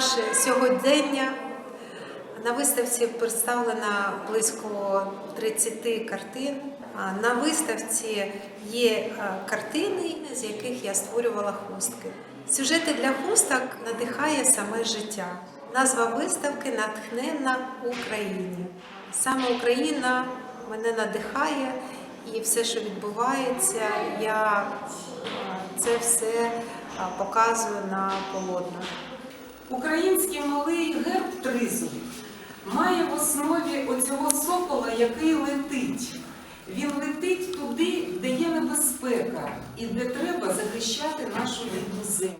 сьогодення. На виставці представлено близько 30 картин. На виставці є е, картини, з яких я створювала хустки. Сюжети для хусток надихає саме життя. Назва виставки Натхненна Україні. Саме Україна мене надихає, і все, що відбувається, я е, це все е, показую на полотнах. Український малий герб тризуб має в основі оцього сокола, який летить. Він летить туди, де є небезпека і де треба захищати нашу рідну землю.